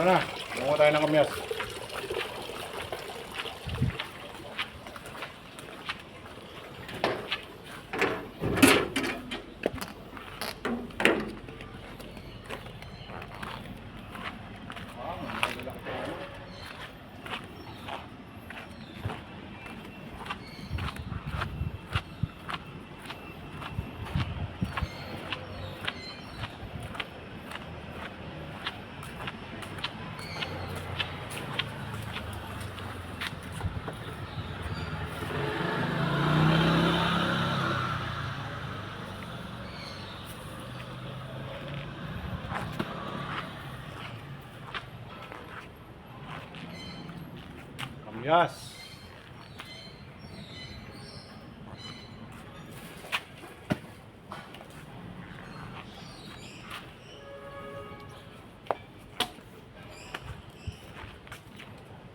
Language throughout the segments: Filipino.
Tara na, kumuha tayo ng kamyas. Kamyas.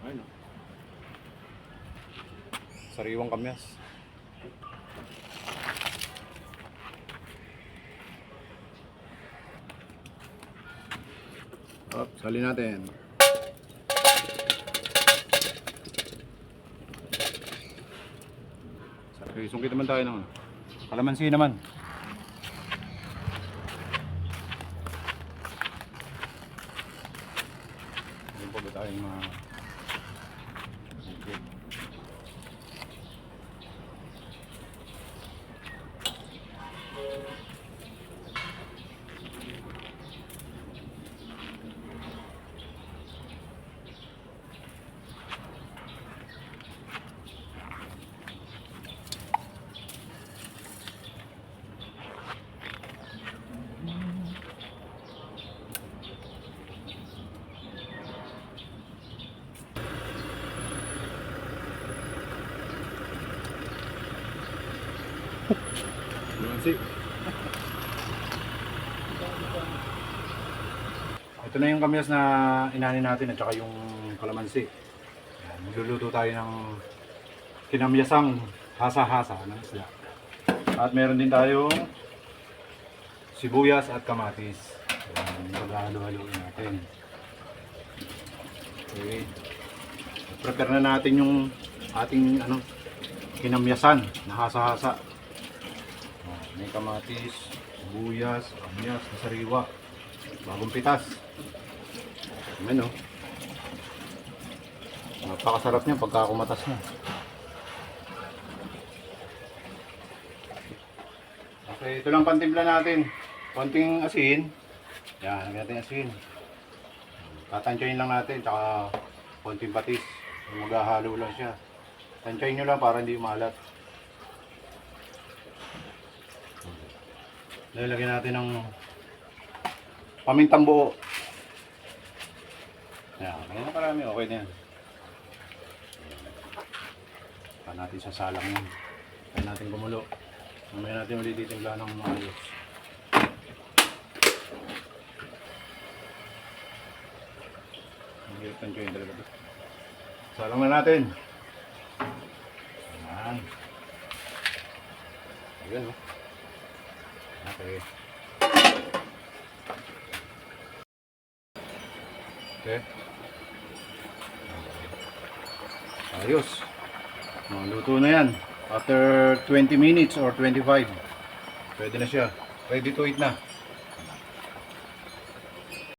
Ayun. oh. Sariwang kamyas. Up, sali natin. Okay, sungkit naman tayo ano. Kalamansi naman. Ayun po ba tayong mga. Kalamansi. Ito na yung kamyas na inani natin at saka yung kalamansi. Ayan, Magluluto tayo ng kinamyasang hasa-hasa ng isla. At meron din tayong sibuyas at kamatis. Ayan, maghahalo-haloin natin. Okay. Prepare na natin yung ating ano kinamyasan na hasa-hasa. Oh, may kamatis, sibuyas, kamyas, sariwa, bagong pitas. Ayan o. Napakasarap niya pagka kumatas na. Okay, ito lang pantimpla natin. Konting asin. Yan, lagyan natin asin. Tatansyahin lang natin, tsaka konting patis. Maghahalo lang siya. Tansyahin nyo lang para hindi umalat. Lalagyan natin ng pamintang buo. Yan, kaya na parami. Okay na yan. Pa natin sa salang yan. Kaya natin gumulo. Mamaya natin ulit titimpla ng maayos. Ang hirap tansyahin talaga ito. Salang na natin. Ayan. Ayan, oh. Okay. Okay. Ayos. Maluto na yan. After 20 minutes or 25. Pwede na siya. Ready to eat na.